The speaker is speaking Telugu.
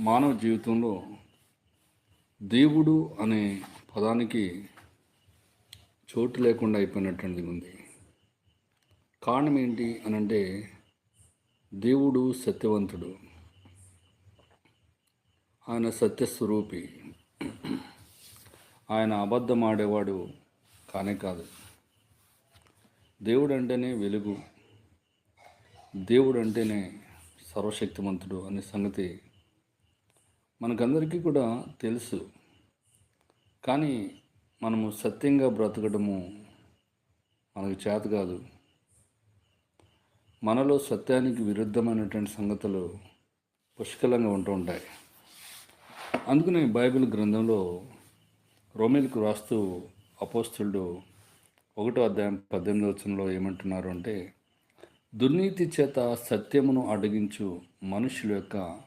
మానవ జీవితంలో దేవుడు అనే పదానికి చోటు లేకుండా అయిపోయినటువంటిది ఉంది. కారణం ఏంటి అని అంటే దేవుడు సత్యవంతుడు. ఆయన సత్యస్వరూపి. ఆయన అబద్ధం ఆడేవాడు కానే కాదు. దేవుడు అంటేనే వెలుగు. దేవుడు అంటేనే సర్వశక్తిమంతుడు అనే సంగతి మనకందరికీ కూడా తెలుసు. కానీ మనము సత్యంగా బ్రతకడము మనకు చేత కాదు. మనలో సత్యానికి విరుద్ధమైనటువంటి సంగతులు పుష్కలంగా ఉంటూ ఉంటాయి. అందుకనే బైబిల్ గ్రంథంలో రోమిల్కు రాస్తూ అపోస్తుడు ఒకటో అధ్యాయం పద్దెనిమిది వచనంలో ఏమంటున్నారు అంటే దుర్నీతి చేత సత్యమును అడిగించు మనుషుల యొక్క